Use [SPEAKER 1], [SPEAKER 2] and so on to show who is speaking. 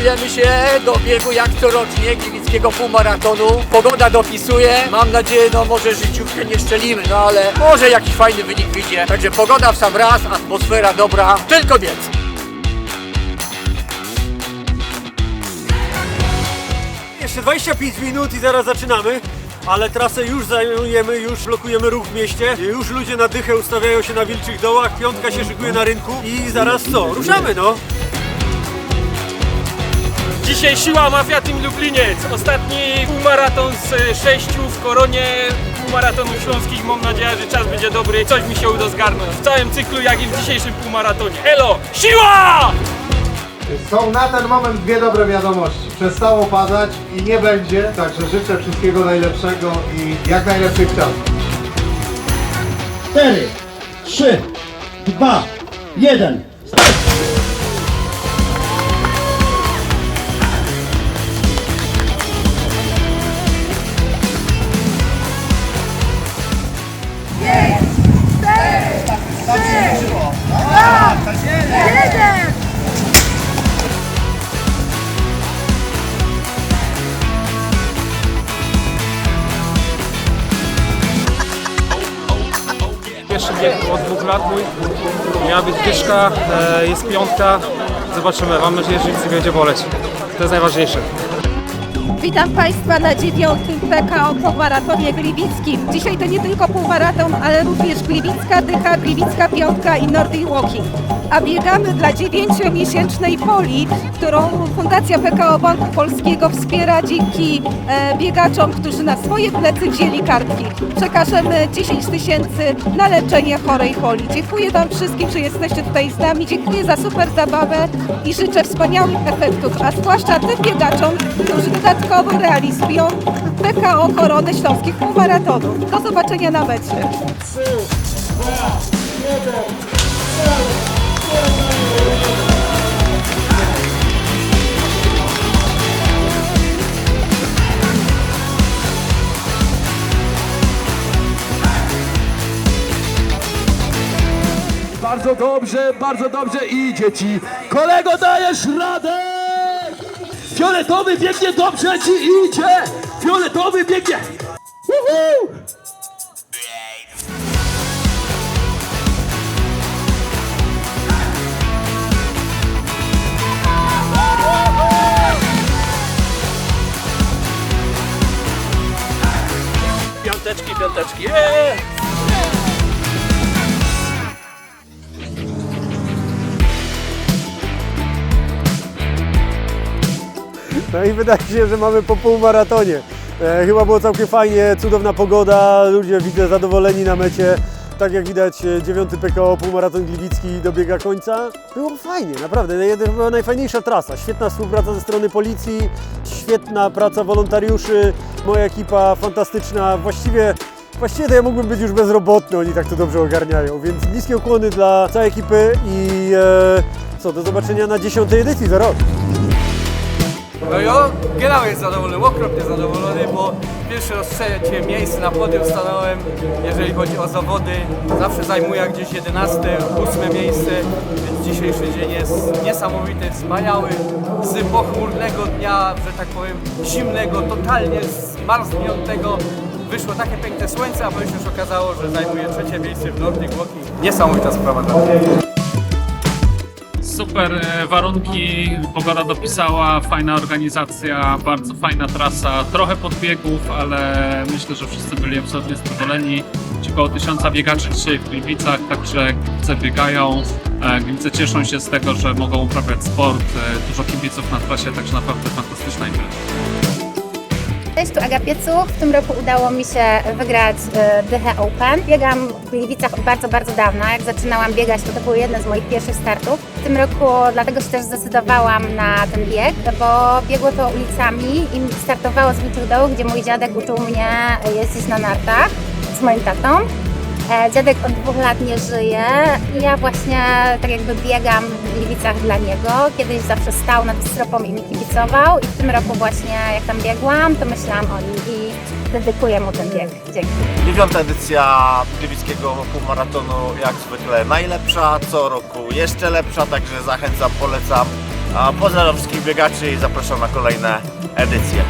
[SPEAKER 1] Szykujemy się do biegu jak corocznie Gliwickiego półmaratonu. Pogoda dopisuje. Mam nadzieję, no może życiówkę nie szczelimy, no ale może jakiś fajny wynik wyjdzie. Także pogoda w sam raz, atmosfera dobra, tylko biec.
[SPEAKER 2] Jeszcze 25 minut i zaraz zaczynamy. Ale trasę już zajmujemy, już blokujemy ruch w mieście. Już ludzie na dychę ustawiają się na wilczych dołach, piątka się szykuje na rynku i zaraz co? Ruszamy no!
[SPEAKER 3] Dzisiaj siła Mafia Team Lubliniec. Ostatni półmaraton z e, sześciu w koronie półmaratonów śląskich. Mam nadzieję, że czas będzie dobry. Coś mi się uda zgarnąć. W całym cyklu, jak i w dzisiejszym półmaratonie. Elo! Siła!
[SPEAKER 4] Są na ten moment dwie dobre wiadomości. Przestało padać i nie będzie, także życzę wszystkiego najlepszego i jak najlepszych czasów.
[SPEAKER 5] 4, 3, 2, 1.
[SPEAKER 3] Pierwszy od dwóch lat mój. Miała być dyszka, e, jest piątka. Zobaczymy. Mam nadzieję, że nic nie będzie boleć. To jest najważniejsze.
[SPEAKER 6] Witam Państwa na dziewiątym PKO półmaratonie gliwickim. Dzisiaj to nie tylko półmaraton, ale również Gliwicka Dycha, Gliwicka Piątka i Nordic Walking. A biegamy dla dziewięciomiesięcznej Poli, którą Fundacja PKO Banku Polskiego wspiera dzięki e, biegaczom, którzy na swoje plecy wzięli kartki. Przekażemy 10 tysięcy na leczenie chorej Poli. Dziękuję Wam wszystkim, że jesteście tutaj z nami. Dziękuję za super zabawę i życzę wspaniałych efektów, a zwłaszcza tym biegaczom, którzy dodatkowo realizują PKO Koronę Śląskich Półmaratonów. Do zobaczenia na mecie.
[SPEAKER 7] Bardzo dobrze, bardzo dobrze idzie ci. Kolego, dajesz radę! Fioletowy biegnie, dobrze ci idzie! Fioletowy biegnie! Uhu!
[SPEAKER 3] Piąteczki, piąteczki. Eee!
[SPEAKER 2] No i wydaje się, że mamy po półmaratonie. E, chyba było całkiem fajnie, cudowna pogoda, ludzie widzę zadowoleni na mecie. Tak jak widać, e, dziewiąty PKO półmaraton Gliwicki dobiega końca. Było fajnie, naprawdę. Jeden- Chyba najfajniejsza trasa. Świetna współpraca ze strony policji, świetna praca wolontariuszy, moja ekipa fantastyczna. Właściwie, właściwie to ja mógłbym być już bezrobotny, oni tak to dobrze ogarniają. Więc niskie ukłony dla całej ekipy i e, co, do zobaczenia na dziesiątej edycji za rok.
[SPEAKER 8] No ja generalnie zadowolony, okropnie zadowolony, bo pierwszy raz trzecie miejsce na podium stanąłem, jeżeli chodzi o zawody. Zawsze zajmuję gdzieś 11, 8 miejsce, więc dzisiejszy dzień jest niesamowity, wspaniały. Z pochmurnego dnia, że tak powiem, zimnego, totalnie zmarzniętego. Wyszło takie piękne słońce, a potem się okazało, że zajmuję trzecie miejsce w Nordic Walking. Niesamowita sprawa dla mnie.
[SPEAKER 9] Super e, warunki, pogoda dopisała, fajna organizacja, bardzo fajna trasa, trochę podbiegów, ale myślę, że wszyscy byli absolutnie zadowoleni. Ci około tysiąca biegaczy dzisiaj w Gliwicach, także Gliwice biegają. E, Gliwice cieszą się z tego, że mogą uprawiać sport, e, dużo kibiców na trasie, także naprawdę fantastyczna impreza.
[SPEAKER 10] Cześć, tu Aga Piecuch. W tym roku udało mi się wygrać e, Dychę Open. Biegam w Gliwicach od bardzo, bardzo dawna. Jak zaczynałam biegać, to to był jeden z moich pierwszych startów. W tym roku dlatego się też zdecydowałam na ten bieg, bo biegło to ulicami i startowało z Dołów, gdzie mój dziadek uczył mnie jeździć na nartach z moim tatą. Dziadek od dwóch lat nie żyje ja właśnie tak jakby biegam w Gliwicach dla niego. Kiedyś zawsze stał nad stropą i mi kibicował i w tym roku właśnie jak tam biegłam, to myślałam o nim i dedykuję mu ten bieg. Dzięki.
[SPEAKER 11] Dziewiąta edycja Gliwickiego półmaratonu jak zwykle najlepsza, co roku jeszcze lepsza, także zachęcam, polecam. Pozdrawiam wszystkich biegaczy i zapraszam na kolejne edycje.